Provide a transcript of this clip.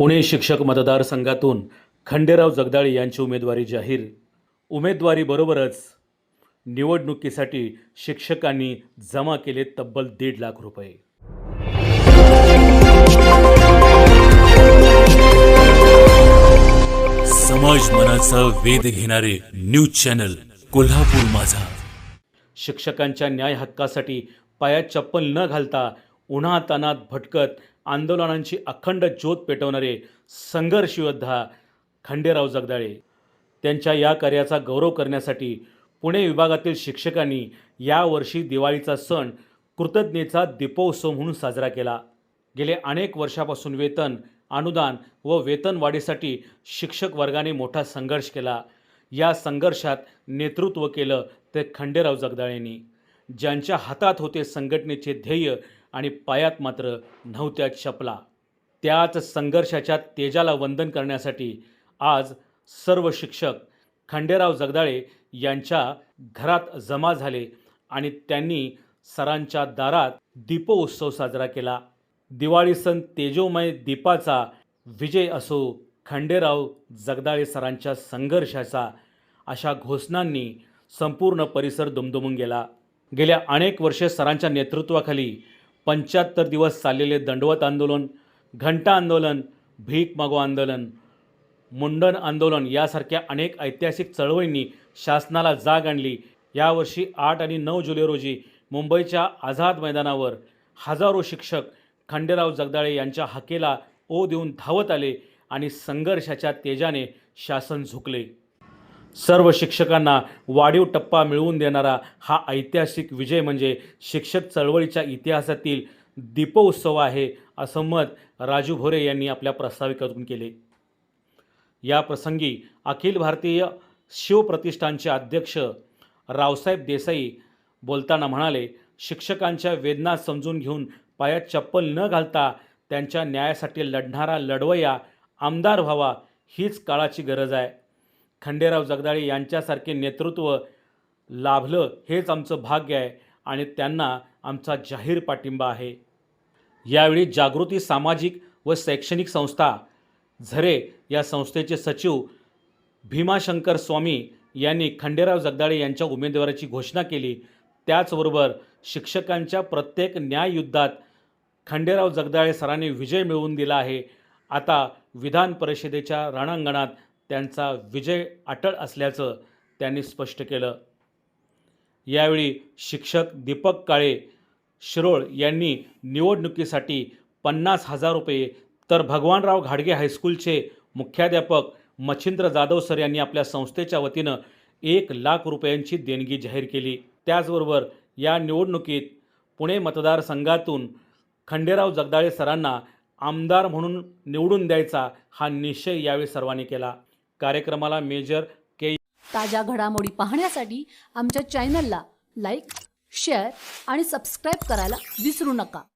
पुणे शिक्षक मतदारसंघातून खंडेराव जगदाळे यांची उमेदवारी जाहीर. उमेदवारीबरोबरच निवडणुकीसाठी शिक्षकांनी जमा केले तब्बल दीड लाख रुपये. समाज मनाचा वेध घेणारे न्यूज चॅनल कोल्हापूर माझा. शिक्षकांच्या न्याय हक्कासाठी पायात चप्पल न घालता उन्हातानात भटकत आंदोलनांची अखंड ज्योत पेटवणारे संघर्ष योद्धा खंडेराव जगदाळे. त्यांच्या या कार्याचा गौरव करण्यासाठी पुणे विभागातील शिक्षकांनी यावर्षी दिवाळीचा सण कृतज्ञतेचा दीपोत्सव म्हणून साजरा केला. गेले अनेक वर्षापासून वेतन अनुदान व वेतनवाढीसाठी शिक्षक वर्गाने मोठा संघर्ष केला. या संघर्षात नेतृत्व केलं ते खंडेराव जगदाळेंनी. ज्यांच्या हातात होते संघटनेचे ध्येय आणि पायात मात्र नव्हत्या चपला. त्याच संघर्षाच्या तेजाला वंदन करण्यासाठी आज सर्व शिक्षक खंडेराव जगदाळे यांच्या घरात जमा झाले आणि त्यांनी सरांच्या दारात दीपोत्सव साजरा केला. दिवाळी सण तेजोमय दीपाचा विजय असो खंडेराव जगदाळे सरांच्या संघर्षाचा अशा घोषणांनी संपूर्ण परिसर दुमदुमून गेला. गेल्या अनेक वर्षे सरांच्या नेतृत्वाखाली पंच्याहत्तर दिवस चाललेले दंडवत आंदोलन घंटा आंदोलन भीक मागो आंदोलन मुंडन आंदोलन यासारख्या अनेक ऐतिहासिक चळवळींनी शासनाला जाग आणली. यावर्षी आठ आणि नऊ जुलै रोजी मुंबईच्या आझाद मैदानावर हजारो शिक्षक खंडेराव जगदाळे यांच्या हाकेला ओ देऊन धावत आले आणि संघर्षाच्या तेजाने शासन झुकले. सर्व शिक्षकांना वाढीव टप्पा मिळवून देणारा हा ऐतिहासिक विजय म्हणजे शिक्षक चळवळीच्या इतिहासातील दीपोत्सव आहे असं मत राजू भोरे यांनी आपल्या प्रस्ताविकेतून केले. या प्रसंगी अखिल भारतीय शिवप्रतिष्ठानचे अध्यक्ष रावसाहेब देसाई बोलताना म्हणाले शिक्षकांच्या वेदना समजून घेऊन पायात चप्पल न घालता त्यांच्या न्यायासाठी लढणारा लढवया आमदार व्हावा हीच काळाची गरज आहे. खंडेराव जगदाळे यांच्यासारखे नेतृत्व लाभलं हेच आमचं भाग्य आहे आणि त्यांना आमचा जाहीर पाठिंबा आहे. यावेळी जागृती सामाजिक व शैक्षणिक संस्था झरे या संस्थेचे सचिव भीमाशंकर स्वामी यांनी खंडेराव जगदाळे यांच्या उमेदवाराची घोषणा केली. त्याचबरोबर शिक्षकांच्या प्रत्येक न्याययुद्धात खंडेराव जगदाळे सरांनी विजय मिळवून दिला आहे. आता विधान परिषदेच्या रणांगणात त्यांचा विजय अटळ असल्याचं त्यांनी स्पष्ट केलं. यावेळी शिक्षक दीपक काळे शिरोळ यांनी निवडणुकीसाठी पन्नास हजार रुपये तर भगवानराव घाडगे हायस्कूलचे मुख्याध्यापक मच्छिंद्र जाधव सर यांनी आपल्या संस्थेच्या वतीनं एक लाख रुपयांची देणगी जाहीर केली. त्याचबरोबर या निवडणुकीत पुणे मतदारसंघातून खंडेराव जगदाळे सरांना आमदार म्हणून निवडून द्यायचा हा निश्चय यावेळी सर्वांनी केला. कार्यक्रमाला मेजर के ताज्या घडामोडी पाहण्यासाठी आमच्या चॅनलला लाईक शेअर आणि सबस्क्राईब करायला विसरू नका.